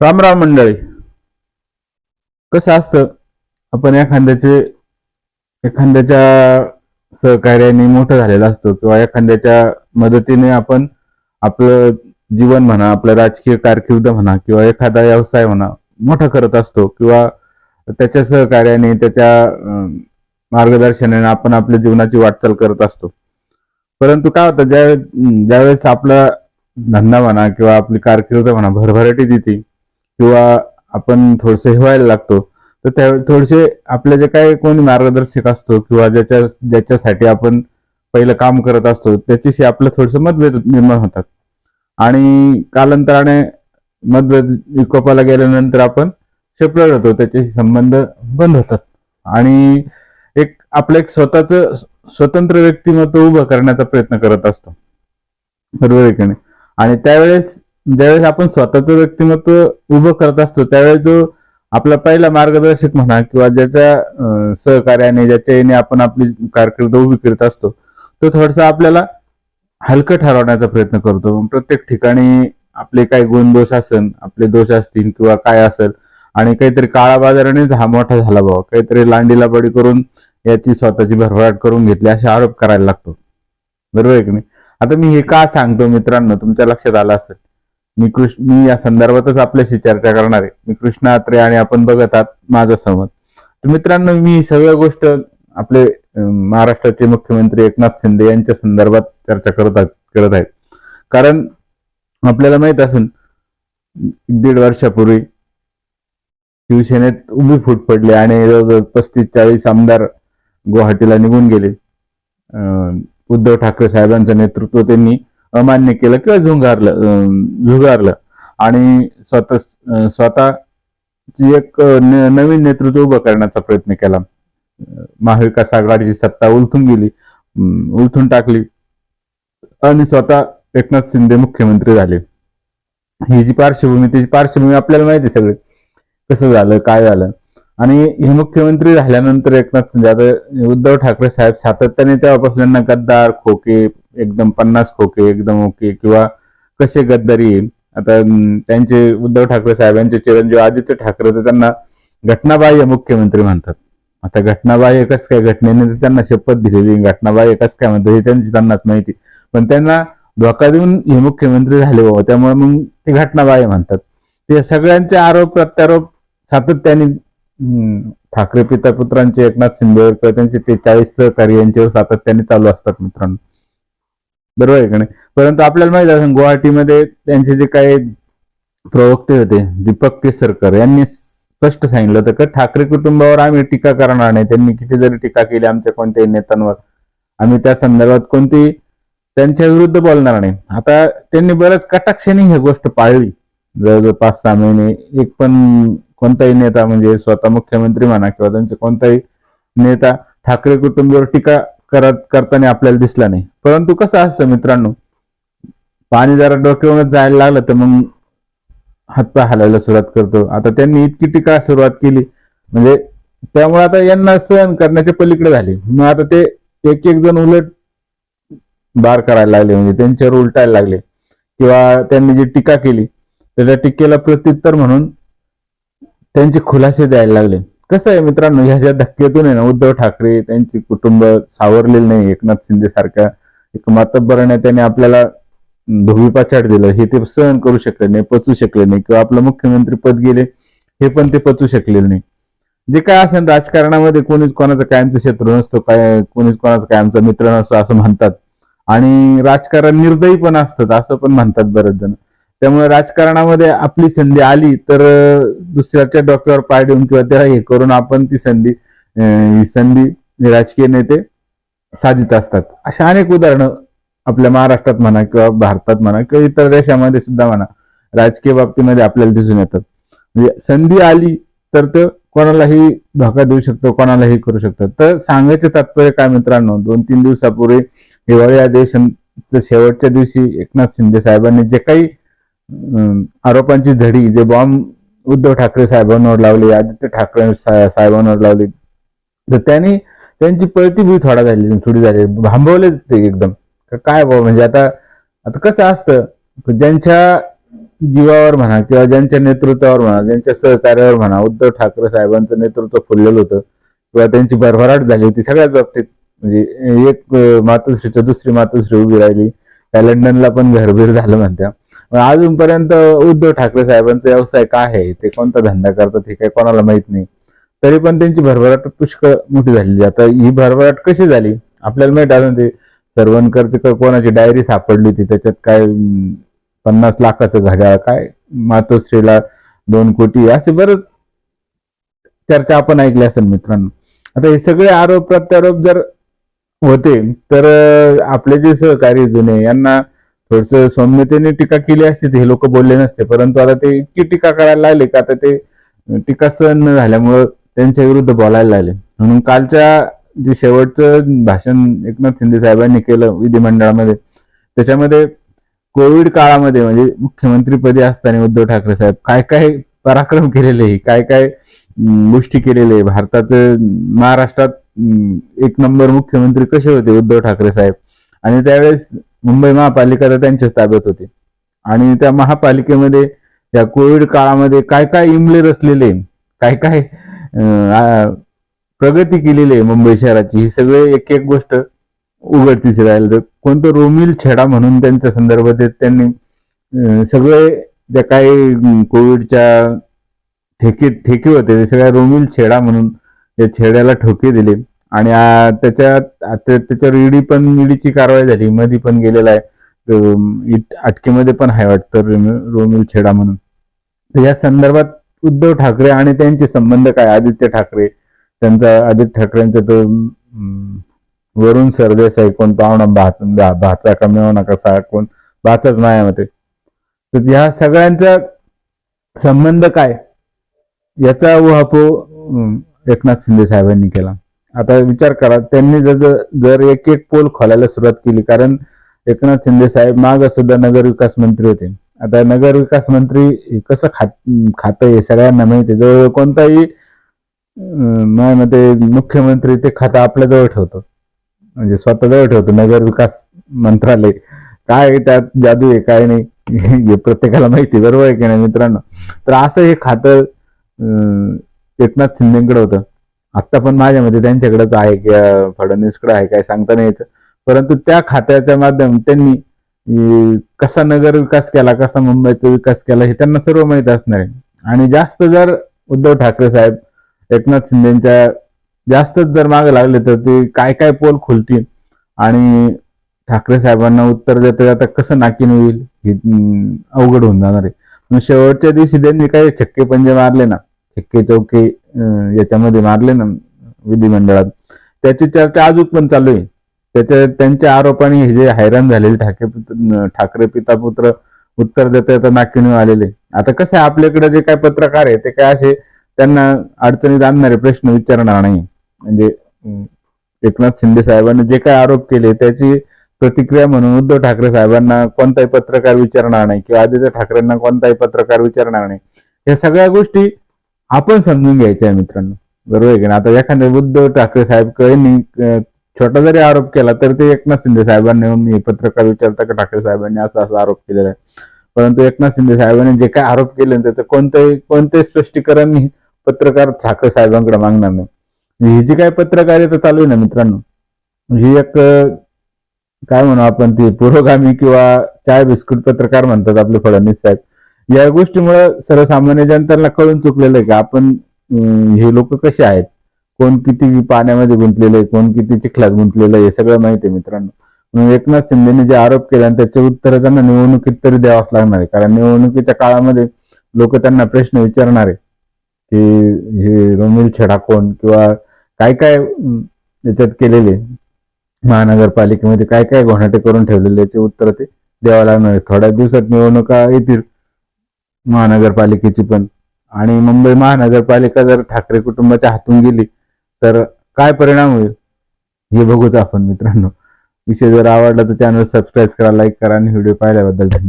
रामराम मंडळी. कसं असतं आपण एखाद्याचे एखाद्याच्या सहकार्याने मोठं झालेलं असतो किंवा एखाद्याच्या मदतीने आपण आपलं जीवन म्हणा आपलं राजकीय कारकिर्द म्हणा किंवा एखादा व्यवसाय म्हणा मोठा करत असतो किंवा त्याच्या सहकार्याने त्याच्या मार्गदर्शनाने आपण आपल्या जीवनाची वाटचाल करत असतो. परंतु काय होतं ज्या ज्यावेळेस आपला धंदा म्हणा किंवा आपली कारकिर्द म्हणा भरभराटी देते किंवा आपण थोडस हिवायला लागतो तर त्या थोडेसे आपले जे काही कोणी मार्गदर्शक असतो किंवा ज्याच्या ज्याच्यासाठी आपण पहिलं काम करत असतो त्याच्याशी आपलं थोडंसं मतभेद निर्माण होतात. आणि कालांतराने मतभेद विकोपाला गेल्यानंतर आपण सेपरेट होतो त्याच्याशी संबंध बंद होतात. आणि एक आपलं एक स्वतःच स्वतंत्र व्यक्तिमत्व उभं करण्याचा प्रयत्न करत असतो. बरोबर आहे नाही? आणि त्यावेळेस ज्यावेळेस आपण स्वतःचं व्यक्तिमत्व उभं करत असतो त्यावेळेस जो आपला पहिला मार्गदर्शक म्हणा किंवा ज्याच्या सहकार्याने ज्याच्या याने आपण आपली कारकीर्द उभी करत असतो तो थोडासा आपल्याला हलकं ठरवण्याचा प्रयत्न करतो. प्रत्येक ठिकाणी आपले काही गुण दोष असेल आपले दोष असतील किंवा काय असेल आणि काहीतरी काळा बाजारानेच हा मोठा झाला बाबा. काहीतरी लांडीला बडी करून याची स्वतःची भरभराट करून घेतली असे आरोप करायला लागतो. बरोबर आहे की नाही? आता मी हे का सांगतो मित्रांनो तुमच्या लक्षात आलं असेल. मी कृष्ण मी या संदर्भातच आपल्याशी चर्चा करणार आहे. मी कृष्ण आत्रे आणि आपण बघत आहात माझा समज तर मित्रांनो मी सगळ्या गोष्ट आपले महाराष्ट्राचे मुख्यमंत्री एकनाथ शिंदे यांच्या संदर्भात चर्चा करत आहेत करत आहेत. कारण आपल्याला माहीत असेल दीड वर्षापूर्वी शिवसेनेत उभी फूट पडली आणि जवळजवळ पस्तीस चाळीस आमदार गुवाहाटीला निघून गेले. अं, उद्धव ठाकरे साहेबांचं नेतृत्व त्यांनी अमान्य केलं किंवा झुंगारलं अं, झुगारलं. आणि स्वतः स्वतःची एक न- नवीन नेतृत्व उभं करण्याचा प्रयत्न केला. महाविकास आघाडीची सत्ता उलथून गेली उलथून टाकली. आणि स्वतः एकनाथ शिंदे मुख्यमंत्री झाले. ही जी पार्श्वभूमी त्याची पार्श्वभूमी आपल्याला माहिती आहे सगळे. कसं झालं काय झालं? आणि हे मुख्यमंत्री झाल्यानंतर एकनाथ शिंदे आता उद्धव ठाकरे साहेब सातत्याने तेव्हापासून त्यांना गद्दार खोके एकदम पन्नास खोके एकदम ओके किंवा कसे गद्दारी आता त्यांचे उद्धव ठाकरे साहेबांचे चिरंजीव आदित्य ठाकरे तर त्यांना घटनाबाह्य मुख्यमंत्री म्हणतात. आता घटनाबाह्य कस काय घटनेने तर त्यांना शपथ दिलेली घटनाबाह्य कस काय म्हणतात हे त्यांची त्यांनाच माहिती. पण त्यांना धोका देऊन हे मुख्यमंत्री झाले बाबा त्यामुळे मग ते घटनाबाह्य म्हणतात. ते सगळ्यांचे आरोप प्रत्यारोप सातत्याने ठाकरे पिता पुत्रांचे एकनाथ शिंदेवर त्यांचे ते चाळीस सहकारी यांच्यावर सातत्याने चालू असतात मित्रांनो. बरोबर आहे का नाही? परंतु आपल्याला माहीत असेल गुवाहाटीमध्ये त्यांचे जे काही प्रवक्ते होते दीपक केसरकर यांनी स्पष्ट सांगितलं होतं का ठाकरे कुटुंबावर आम्ही टीका करणार नाही. त्यांनी किती जरी टीका केली आमच्या कोणत्याही नेत्यांवर. आम्ही त्या संदर्भात कोणती त्यांच्या विरुद्ध बोलणार नाही. आता त्यांनी बऱ्याच कटाक्षाने ही गोष्ट पाळली. जवळजवळ पाच सहा महिने एक पण कोणताही नेता म्हणजे स्वतः मुख्यमंत्री म्हणा किंवा त्यांचे कोणताही नेता ठाकरे कुटुंबावर टीका करत करताना आपल्याला दिसला नाही. परंतु कसं असतं मित्रांनो पाणी जरा डोक्यावरच जायला लागलं तर मग हातपाय हलायला सुरुवात करतो. आता त्यांनी इतकी टीका सुरुवात केली. म्हणजे त्यामुळे आता यांना सहन करण्याच्या पलीकडे झाले. मग आता ते एक एक जण उलट बार करायला लागले म्हणजे त्यांच्यावर उलटायला लागले. किंवा त्यांनी जी टीका केली त्याच्या टीकेला प्रत्युत्तर म्हणून त्यांचे खुलासे द्यायला लागले. कसं आहे मित्रांनो ह्याच्या धक्क्यातून आहे ना उद्धव ठाकरे त्यांचे कुटुंब सावरलेले नाही एकनाथ शिंदे सारख्या एक मातब्बर नेत्याने आपल्याला धोबीपाचाट दिलं. हे ते सहन करू शकले नाही पचू शकले नाही किंवा आपलं मुख्यमंत्री पद गेले हे पण ते पचू शकलेले नाही. जे काय असेल राजकारणामध्ये कोणीच कोणाचा कायमचं शत्रू नसतो काय कोणीच कोणाचा कायमचा मित्र नसतो असं म्हणतात. आणि राजकारण निर्दयी पण असतात असं पण म्हणतात बरेच जण. त्यामुळे राजकारणामध्ये आपली संधी आली तर दुसऱ्याच्या डोक्यावर पाय देऊन किंवा त्याला हे करून आपण ती संधी ही संधी राजकीय नेते साधित असतात. अशा अनेक उदाहरणं आपल्या महाराष्ट्रात म्हणा किंवा भारतात म्हणा किंवा इतर देशामध्ये सुद्धा म्हणा राजकीय बाबतीमध्ये आपल्याला दिसून येतात. म्हणजे संधी आली तर ते कोणालाही धोका देऊ शकतो कोणालाही करू शकतो. तर सांगायचं तात्पर्य काय मित्रांनो? दोन तीन दिवसापूर्वी हिवाळी अधिवेशनच्या शेवटच्या दिवशी एकनाथ शिंदे साहेबांनी जे काही आरोपांची झडी जे बॉम्ब उद्धव ठाकरे साहेबांवर लावली आदित्य ठाकरे साहेबांवर लावली तर त्यांनी त्यांची पळती बी थोडा झाली थोडी झाली भांबवले ते एकदम. काय बाबा म्हणजे आता आता कसं असतं ज्यांच्या जीवावर म्हणा किंवा ज्यांच्या नेतृत्वावर म्हणा ज्यांच्या सहकार्यावर म्हणा उद्धव ठाकरे साहेबांचं नेतृत्व फुललेलं होतं किंवा त्यांची भरभराट झाली होती सगळ्याच बाबतीत म्हणजे एक मातोश्रीच्या दुसरी मातोश्री उभी राहिली काय लंडनला पण घरबीर झालं म्हणत्या. अजूनपर्यंत उद्धव ठाकरे साहेबांचा व्यवसाय काय आहे? ते कोणता धंदा करतात हे काही कोणाला माहीत नाही. तरी पण त्यांची भरभराट पुष्कळ मोठी झालेली आता ही भरभराट कशी झाली? आपल्याला माहीत अजून ते सरवणकरची कोणाची डायरी सापडली होती? त्याच्यात काय पन्नास लाखाचं घड्याळ काय मातोश्रीला दोन कोटी असे बरंच चर्चा आपण ऐकली असेल मित्रांनो. आता हे सगळे आरोप प्रत्यारोप जर होते तर आपले जे सहकारी जुने यांना थोडस सौम्यतेने टीका केली असती तर हे लोक बोलले नसते. परंतु आता ते इतकी टीका करायला लागले का आता ते टीका सहन न झाल्यामुळं त्यांच्या विरुद्ध बोलायला लागले. म्हणून कालच्या जे शेवटचं भाषण एकनाथ शिंदे साहेबांनी केलं विधिमंडळामध्ये त्याच्यामध्ये कोविड काळामध्ये म्हणजे मुख्यमंत्रीपदी असताना उद्धव ठाकरे साहेब काय काय पराक्रम केलेले काय काय गोष्टी केलेले. आहे भारताचं महाराष्ट्रात एक नंबर मुख्यमंत्री कसे होते उद्धव ठाकरे साहेब? आणि त्यावेळेस मुंबई महापालिका तर त्यांच्याच ताब्यात होती. आणि त्या महापालिकेमध्ये या कोविड काळामध्ये काय काय इमले रचलेले काय काय प्रगती केलेली आहे मुंबई शहराची ही सगळे एक एक गोष्ट उघडतीस राहिलं. तर कोणतं रोमिल छेडा म्हणून त्यांच्या संदर्भात त्यांनी सगळे ज्या काही कोविडच्या ठेके ठेके होते ते सगळ्या रोमिल छेडा म्हणून या छेड्याला ठोके दिले. आणि त्याच्यात त्याच्यावर ईडी पण ईडीची कारवाई झाली. मध्ये पण गेलेला आहे. अटकेमध्ये पण आहे वाटतं रोमिल छेडा म्हणून. तर या संदर्भात उद्धव ठाकरे आणि त्यांचे संबंध काय? आदित्य ठाकरे त्यांचा आदित्य ठाकरेंचा तो वरुण सरदेसाई कोण? पाहुणा भात भाचा कमी मिळवणा कसा कोण? भाचाच मायामध्ये तर ह्या सगळ्यांचा संबंध काय? याचा उहापो एकनाथ शिंदे साहेबांनी केला. आता विचार करा त्यांनी जर जर एक एक पोल खोलायला सुरुवात केली कारण एकनाथ शिंदे साहेब माग सुद्धा नगर विकास मंत्री होते. आता नगर विकास मंत्री हे कसं खात खातं हे सगळ्यांना माहिती आहे. जवळ कोणताही माझ्या मते मुख्यमंत्री ते खातं आपल्याजवळ ठेवतो. म्हणजे स्वतःजवळ ठेवतो नगर विकास मंत्रालय. काय त्यात? जादू आहे काय नाही. हे प्रत्येकाला माहिती आहे, बरोबर आहे की नाही मित्रांनो? तर असं हे खातं एकनाथ शिंदेकडे होतं. आत्ता पण माझ्या मते त्यांच्याकडेच आहे किंवा फडणवीसकडे आहे काय सांगता नाही यायचं. परंतु त्या खात्याच्या माध्यम त्यांनी कसा नगर विकास केला कसा मुंबईचा विकास केला हे त्यांना सर्व माहीत असणार आहे. आणि जास्त जर उद्धव ठाकरे साहेब एकनाथ शिंदेच्या जास्तच जर मागे लागले तर ते काय काय पोल खुलतील? आणि ठाकरे साहेबांना उत्तर देता देता कसं नाकीन होईल? हे अवघड होऊन जाणार आहे. मग शेवटच्या दिवशी त्यांनी काही छक्के पंजे मारले ना? छक्के चौके याच्यामध्ये मारले ना विधिमंडळात. त्याची चर्चा अजून पण चालू आहे. त्याच्या त्यांच्या आरोपाने हे जे हैराण झालेले ठाकरे ठाकरे पिता पुत्र उत्तर देता येता नाकिनू आलेले. आता कसं आहे आपल्याकडे जे काय पत्रकार आहे ते काय असे त्यांना अडचणीत आणणारे प्रश्न विचारणार नाही. म्हणजे एकनाथ शिंदे साहेबांनी जे काय आरोप केले त्याची प्रतिक्रिया म्हणून उद्धव ठाकरे साहेबांना कोणताही पत्रकार विचारणार नाही किंवा आदित्य ठाकरेंना कोणताही पत्रकार विचारणार नाही. या सगळ्या गोष्टी आपण समजून घ्यायचं आहे मित्रांनो. बरोबर आहे की आता एखाद्या उद्धव ठाकरे साहेब यांनी छोटा जरी आरोप केला तर ते एकनाथ शिंदे साहेबांनी मी पत्रकार विचारता का ठाकरे साहेबांनी असा असा आरोप केलेला आहे. परंतु एकनाथ शिंदे साहेबांनी जे काय आरोप केले त्याचं कोणतंही कोणतेही स्पष्टीकरण पत्रकार ठाकरे साहेबांकडे मागणार नाही. म्हणजे ही जी काय पत्रकारिता चालू आहे ना मित्रांनो म्हणजे ही एक काय म्हणू आपण ती पुरोगामी किंवा चाय बिस्कुट पत्रकार म्हणतात आपले फडणवीस साहेब. या गोष्टीमुळे सर्वसामान्य जनतांना कळून चुकलेलं आहे की आपण हे लोक कसे आहेत? कोण किती पाण्यामध्ये गुंतलेलं आहे कोण किती चिखलात गुंतलेलं आहे हे सगळं माहिती आहे मित्रांनो. म्हणून एकनाथ शिंदेने जे आरोप केले आणि त्याचे उत्तर त्यांना निवडणुकीत तरी द्यावाच लागणार आहे. कारण निवडणुकीच्या काळामध्ये लोक त्यांना प्रश्न विचारणार आहे की हे रोमिल छेडा कोण किंवा काय काय याच्यात केलेले महानगरपालिकेमध्ये काय काय घोणाटे करून ठेवलेले याचे उत्तर ते द्यावं लागणार आहे. थोड्या दिवसात निवडणुका येतील. महानगरपालिकेची पण. आणि मुंबई महानगरपालिका जर ठाकरे कुटुंबाच्या हातून गेली तर काय परिणाम होईल? हे बघूच आपण मित्रांनो. विषय जर आवडला तर चॅनल सबस्क्राईब करा लाईक करा आणि व्हिडिओ पाहिल्याबद्दल धन्यवाद.